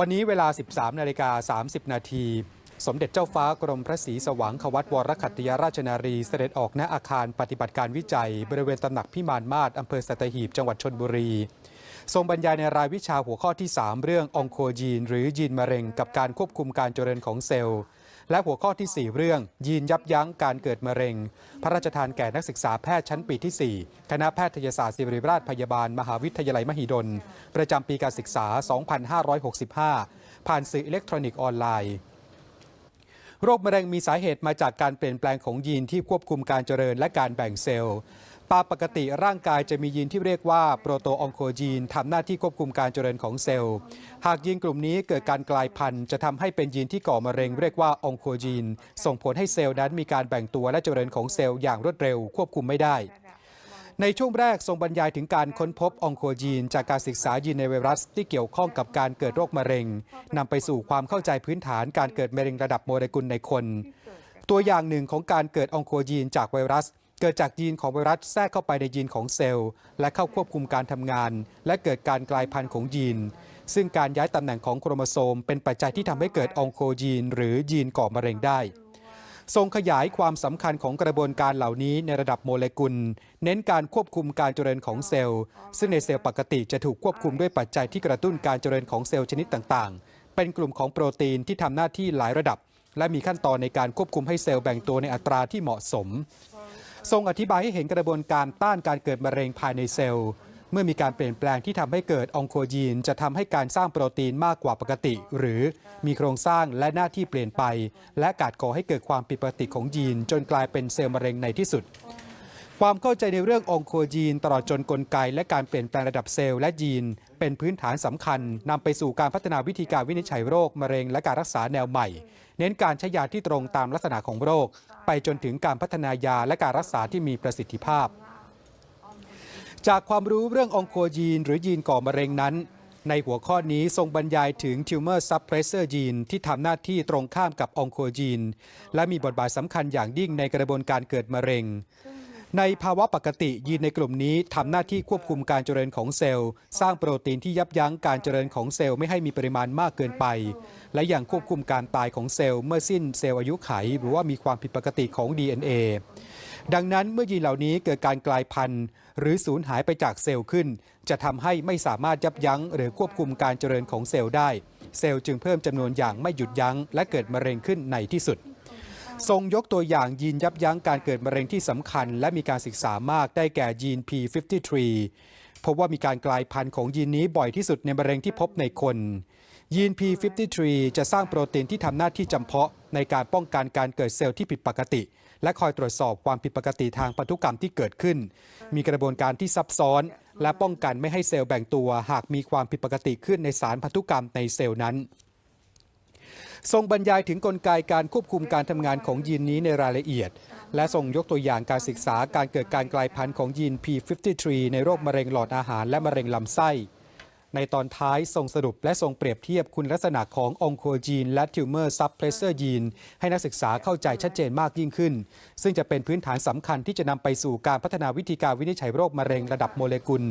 วันนี้เวลา 13นาฬิกา30 นาที สมเด็จเจ้าฟ้ากรมพระศรีสว่างควัตวรคัตติยราชนารี เสด็จออกณอาคารปฏิบัติการวิจัย บริเวณตำหนักพิมานมาศอำเภอสัตหีบจังหวัดชนบุรี ทรงบรรยายในรายวิชาหัวข้อที่ 3 เรื่ององโคยีน หรือยีนมะเร็ง กับการควบคุมการเจริญของเซลล์ และหัวข้อที่ 4 เรื่อง ยีนยับยั้งการเกิดมะเร็ง พระราชทานแก่นักศึกษาแพทย์ชั้นปีที่ 4 คณะแพทยศาสตร์ศิริราชพยาบาล มหาวิทยาลัยมหิดล ประจำปีการศึกษา 2565 ผ่านสื่ออิเล็กทรอนิกส์ออนไลน์ โรคมะเร็งมีสาเหตุมาจากการเปลี่ยนแปลงของยีนที่ควบคุมการเจริญและการแบ่งเซลล์ ตามปกติร่างกายจะมียีนที่เรียกว่าโปรโตอองโคจีนทำหน้าที่ควบคุมการเจริญของเซลล์ หากยีนกลุ่มนี้เกิดการกลายพันธุ์ จะทำให้เป็นยีนที่ก่อมะเร็งเรียกว่าองโคจีน ส่งผลให้เซลล์นั้นมีการแบ่งตัวและเจริญของเซลล์อย่างรวดเร็วควบคุมไม่ได้ ในช่วงแรกทรงบรรยายถึงการค้นพบองโคจีน จากการศึกษายีนในไวรัสที่เกี่ยวข้องกับการเกิดโรคมะเร็งนำไปสู่ความเข้าใจพื้นฐานการเกิดมะเร็งระดับโมเลกุลในคน ตัวอย่างหนึ่งของการเกิดองโคยีนจากไวรัส เกิดจากยีนของไวรัสแทรกเข้าไปในยีนของเซลล์ และเข้าควบคุมการทำงาน และเกิดการกลายพันธุ์ของยีน ซึ่งการย้ายตำแหน่งของโครโมโซม เป็นปัจจัยที่ทำให้เกิดองโคยีน หรือยีนก่อมะเร็งได้ทรงขยายความสำคัญของกระบวนการเหล่านี้ในระดับโมเลกุล เน้นการควบคุมการเจริญของเซลล์ ซึ่งในเซลล์ปกติจะถูกควบคุมด้วยปัจจัยที่กระตุ้นการเจริญของเซลล์ชนิดต่างๆ เป็นกลุ่มของโปรตีนที่ทำหน้าที่หลายระดับ และมีขั้นตอนในการควบคุมให้เซลล์แบ่งตัวในอัตราที่เหมาะสม ทรงอธิบายให้เห็นกระบวนการต้านการเกิดมะเร็งภายในเซลล์ เมื่อมีการเปลี่ยนแปลงที่ทำให้เกิดองโคยีน จะทำให้การสร้างโปรตีนมากกว่าปกติ หรือมีโครงสร้างและหน้าที่เปลี่ยนไป และอาจก่อให้เกิดความผิดปกติของยีน จนกลายเป็นเซลล์มะเร็งในที่สุด ความเข้าใจในเรื่ององโคยีน ตลอดจนกลไก และการเปลี่ยนแปลงระดับเซลล์และยีน เป็นพื้นฐานสำคัญนำไปสู่การพัฒนาวิธีการวินิจฉัยโรค มะเร็งและการรักษาแนวใหม่ เน้นการใช้ยาที่ตรงตามลักษณะของโรค ไปจนถึงการพัฒนายาและการรักษาที่มีประสิทธิภาพ จากความรู้เรื่ององโคยีน หรือยีนก่อมะเร็งนั้น ในหัวข้อนี้ทรงบรรยายถึง Tumor Suppressor g e n ที่ทำหน้าที่ตรงข้ามกับองโคยีนและมีบทบาทสำคัญอย่างยิ่งในกระบวนการเกิดมะเร็ง ในภาวะปกติยีนในกลุ่มนี้ทำหน้าที่ควบคุมการเจริญของเซลล์ สร้างโปรตีนที่ยับยั้งการเจริญของเซลล์ไม่ให้มีปริมาณมากเกินไป และยังควบคุมการตายของเซลล์เมื่อสิ้นเซลล์อายุไข หรือว่ามีความผิดปกติของ DNA ดังนั้นเมื่อยีนเหล่านี้เกิดการกลายพันธุ์ หรือสูญหายไปจากเซลล์ขึ้น จะทำให้ไม่สามารถยับยั้ง หรือควบคุมการเจริญของเซลล์ได้ เซลล์จึงเพิ่มจำนวนอย่างไม่หยุดยั้ง และเกิดมะเร็งขึ้นในที่สุด ทรงยกตัวอย่างยีนยับยั้งการเกิดมะเร็งที่สำคัญ และมีการศึกษามากได้แก่ยีน P53 พบว่ามีการกลายพันธุ์ของยีนนี้บ่อยที่สุดในมะเร็งที่พบในคน ยีน P53 จะสร้างโปรตีนที่ทำหน้าที่จำเพาะ ในการป้องกันการเกิดเซลล์ที่ผิดปกติ และคอยตรวจสอบความผิดปกติทางพันธุกรรมที่เกิดขึ้น มีกระบวนการที่ซับซ้อน และป้องกันไม่ให้เซลล์แบ่งตัว หากมีความผิดปกติขึ้นในสารพันธุกรรมในเซลล์นั้น ทรงบรรยายถึงกลไกการควบคุมการทำงานของยีนนี้ในรายละเอียด และทรงยกตัวอย่างการศึกษาการเกิดการกลายพันธุ์ของยีน P53 ในโรคมะเร็งหลอดอาหารและมะเร็งลำไส้ ในตอนท้ายทรงสรุปและทรงเปรียบเทียบคุณลักษณะขององโคจีนและ Tumor Suppressor Gene ให้นักศึกษาเข้าใจชัดเจนมากยิ่งขึ้น ซึ่งจะเป็นพื้นฐานสำคัญที่จะนำไปสู่การพัฒนาวิธีการวินิจฉัยโรคมะเร็งระดับโมเลกุล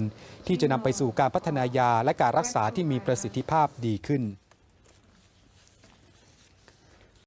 ที่จะนำไปสู่การพัฒนายาและการรักษาที่มีประสิทธิภาพดีขึ้น